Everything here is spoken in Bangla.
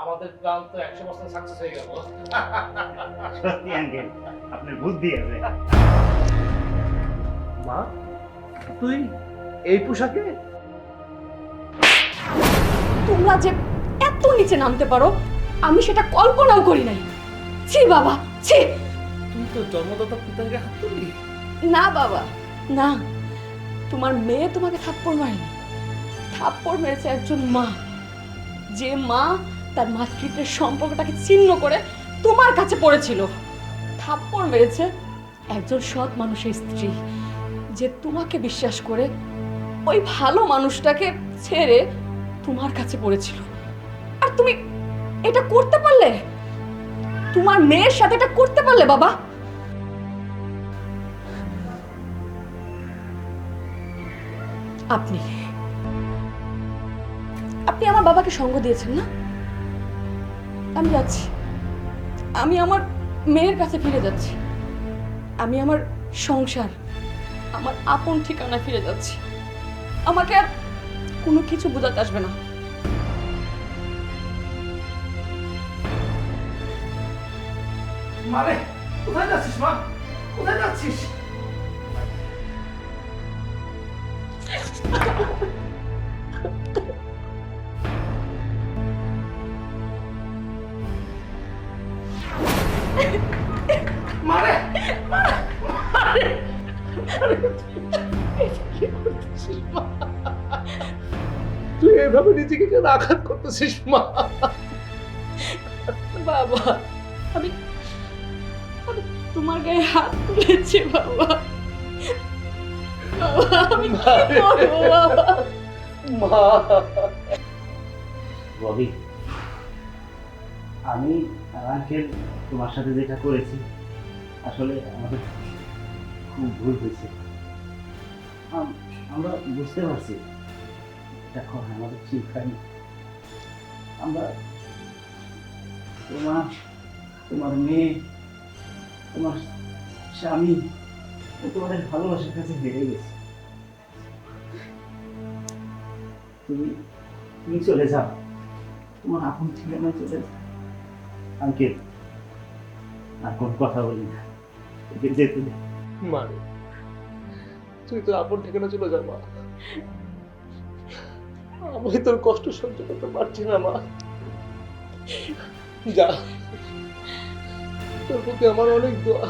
আমাদের প্ল্যান তো একশো পার্সেন্ট সাকসেস হয়ে গেল। সত্যি আঙ্কেল আপনার বুদ্ধি আছে। মা তুই এই পোশাকে? তোমরা যে এত নিচে নামতে পারো আমি সেটা কল্পনাও করি নাই। ছি বাবা ছি। তুই তো জন্মদাতা পিতাকে হাত তুললি? না বাবা না। তোমার মেয়ে তোমাকে থাপ্পড় মারেনি। থাপ্পড় মেরেছে একজন মা। যে মা তার মাতৃত্বের সম্পর্কটাকে ছিন্ন করে তোমার কাছে পড়েছিল। থাপ্পড় মেরেছে একজন সৎ মানুষের স্ত্রী যে তোমাকে বিশ্বাস করে ওই ভালো মানুষটাকে ছেড়ে তোমার কাছে পড়েছিল। আর তুমি এটা করতে পারলে? তোমার মেয়ের সাথে এটা করতে পারলে, বাবা? আপনি আপনি আমার বাবাকে সঙ্গ দিয়েছেন না? আমি যাচ্ছি। আমি আমার মেয়ের কাছে ফিরে যাচ্ছি। আমি আমার সংসার, আমার আপন ঠিকানা ফিরে যাচ্ছি। আমাকে আর কোনো কিছু বোঝাতে আসবে না। মানে কোথায় যাচ্ছিস মা? কোথায় যাচ্ছিস? তুই এভাবে নিজেকে কেন আঘাত করতেছিস মা? বাবা আমি তোমার গায়ে হাত তুলেছি বাবা। বাবা আমি কি করব বাবা? মা। ববি আমি আঙ্কেল তোমার সাথে যেটা করেছি। আসলে আমাদের ভুল হয়েছে। আমরা বুঝতে পারছি। করা আমাদের ঠিক হয়নি। আমরা তোমার তোমার মেয়ে, তোমার স্বামী তোমাদের ভালোবাসার কাছে হেরে গেছে। তুমি তুমি চলে যাও। তোমার আপন ঠিকানায় চলে যাও। আঙ্কেল, আর কোন কথা বলি না। যেতে দে। মানে। তুই তো আপন ঠিকানা চলে যা, মা। আমি তোর কষ্ট সহ্য করতে পারছি না, মা। যা। তোর প্রতি আমার অনেক দোয়া।